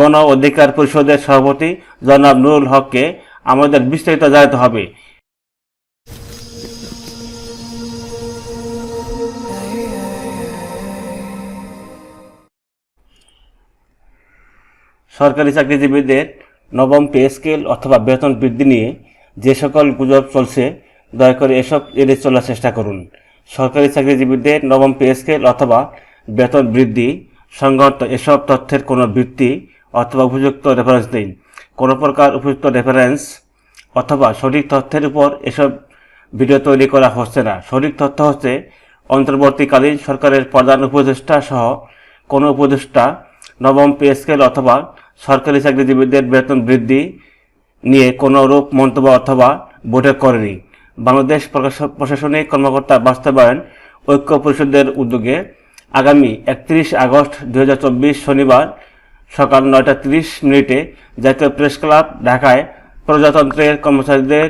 গণ অধিকার পরিষদের সভাপতি জনাব নুরুল হককে আমাদের বিস্তারিত জানাতে হবে। সরকারি চাকরিজীবীদের নবম পে স্কেল অথবা বেতন বৃদ্ধি নিয়ে যে সকল গুজব চলছে, দয়া করে এসব এড়িয়ে চলার চেষ্টা করুন। সরকারি চাকরিজীবীদের নবম পে স্কেল অথবা বেতন বৃদ্ধি সংক্রান্ত এসব তথ্যের কোনো ভিত্তি অথবা উপযুক্ত রেফারেন্স নেই। কোনো প্রকার উপযুক্ত রেফারেন্স অথবা সঠিক তথ্যের উপর এসব ভিডিও তৈরি করা হচ্ছে না। সঠিক তথ্য হচ্ছে, অন্তর্বর্তীকালীন সরকারের প্রধান উপদেষ্টা সহ কোনো উপদেষ্টা, নবম পে স্কেল অথবা সরকারি চাকরিজীবীদের বেতন বৃদ্ধি নিয়ে কোনো রূপ, মন্তব্য অথবা বৈঠক করেনি। বাংলাদেশ প্রশাসনিক কর্মকর্তা বাস্তবায়ন ঐক্য পরিষদের উদ্যোগে আগামী একত্রিশ আগস্ট দু হাজার চব্বিশ শনিবার সকাল নয়টা তিরিশ মিনিটে জাতীয় প্রেস ক্লাব ঢাকায় প্রজাতন্ত্রের কর্মচারীদের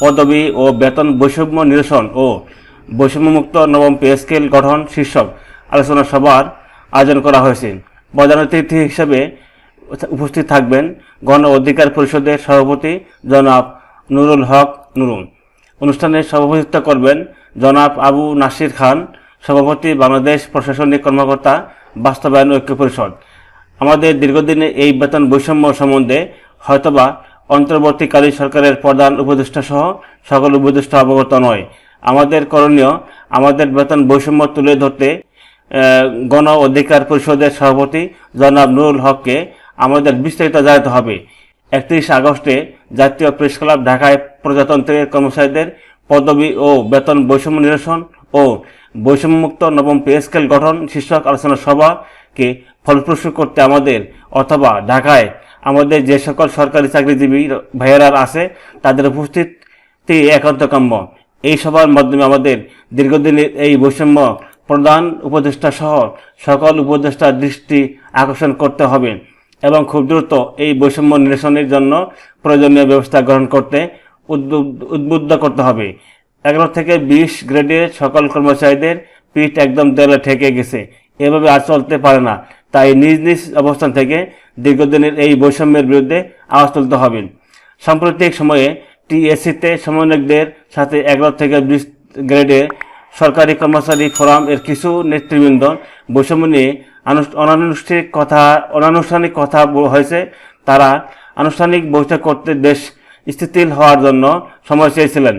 পদবি ও বেতন বৈষম্য নিরসন ও বৈষম্যমুক্ত নবম পে স্কেল গঠন শীর্ষক আলোচনা সভার আয়োজন করা হয়েছে। প্রধান অতিথি হিসেবে উপস্থিত থাকবেন গণ অধিকার পরিষদের সভাপতি জনাব নুরুল হক নুরুন অনুষ্ঠানে সভাপতিত্ব করবেন জনাব আবু নাসির খান সভাপতি, বাংলাদেশ প্রশাসনিক কর্মকর্তা, বাস্তবায়ন ঐক্য পরিষদ। আমাদের দীর্ঘদিনে এই বেতন বৈষম্য সম্বন্ধে হয়তোবা অন্তর্বর্তীকালীন সরকারের প্রধান উপদেষ্টা সহ সকল উপদেষ্টা অবগত নয়। আমাদের করণীয়, আমাদের বেতন বৈষম্য তুলে ধরতে গণ অধিকার পরিষদের সভাপতি জনাব নুরুল হককে আমাদের বিস্তারিত জানাতে হবে। একত্রিশ আগস্টে জাতীয় প্রেস ক্লাব ঢাকায় প্রজাতন্ত্রের কর্মচারীদের পদবি ও বেতন বৈষম্য নিরসন ও বৈষম্যমুক্ত নবম পে স্কেল গঠন শীর্ষক আলোচনা সভাকে ফলপ্রসূ করতে আমাদের অথবা ঢাকায় আমাদের যে সকল সরকারি চাকরিজীবী ভাইয়েরা আছে, তাদের উপস্থিতি একান্ত কাম্য এই সভার মাধ্যমে আমাদের দীর্ঘদিনের এই বৈষম্য প্রধান উপদেষ্টা সহ সকল উপদেষ্টার দৃষ্টি আকর্ষণ করতে হবে এবং খুব দ্রুত এই বৈষম্য নিরসনের জন্য প্রয়োজনীয় ব্যবস্থা গ্রহণ করতে উদ্বুদ্ধ করতে হবে। এগারো থেকে বিশ গ্রেডের সকল কর্মচারীদের পিঠ একদম দেয়ালে ঠেকে গেছে। এভাবে আর চলতে পারে না। তাই নিজ নিজ অবস্থান থেকে দীর্ঘদিনের এই বৈষম্যের বিরুদ্ধে আওয়াজ তুলতে হবে। সাম্প্রতিক সময়ে টিএসসিতে সমন্বয়কদের সাথে এগারো থেকে বিশ গ্রেডে সরকারি কর্মচারী ফোরাম এর কিছু নেতৃবৃন্দ বৈষম্য নিয়ে অনানুষ্ঠানিক কথা অনানুষ্ঠানিক কথা হয়েছে। তারা আনুষ্ঠানিক বৈঠক করতে দেশ স্থিতিশীল হওয়ার জন্য সময় চেয়েছিলেন।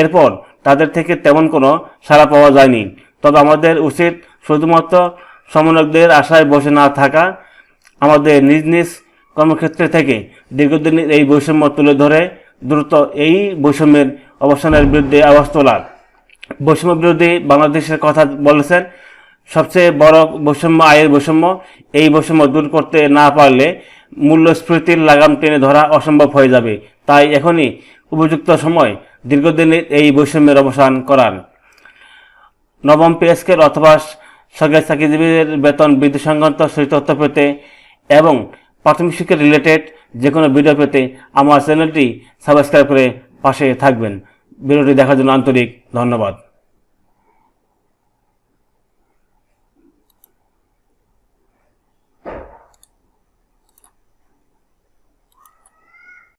এরপর তাদের থেকে তেমন কোনো সাড়া পাওয়া যায়নি। তবে আমাদের উচিত শুধুমাত্র সমন্বয়কদের আশায় বসে না থাকা আমাদের নিজ নিজ কর্মক্ষেত্রে থেকে দীর্ঘদিনের এই বৈষম্য তুলে ধরে দ্রুত এই বৈষম্যের অবসানের বিরুদ্ধে আওয়াজ তোলার। বৈষম্য বিরোধী বাংলাদেশের কথা বলেছেন, সবচেয়ে বড় বৈষম্য, আয়ের বৈষম্য, এই বৈষম্য দূর করতে না পারলে মূল্যস্ফীতির লাগাম টেনে ধরা অসম্ভব হয়ে যাবে। তাই এখনই উপযুক্ত সময় দীর্ঘদিনের এই বৈষম্যের অবসান করান নবম পিএসকের অথবা সঙ্গে চাকরিজীবীদের বেতন বৃদ্ধি সংক্রান্ত সেই তথ্য পেতে এবং প্রাথমিক শিক্ষা রিলেটেড যে কোনো ভিডিও পেতে আমার চ্যানেলটি সাবস্ক্রাইব করে পাশে থাকবেন। ভিডিওটি দেখার জন্য আন্তরিক ধন্যবাদ।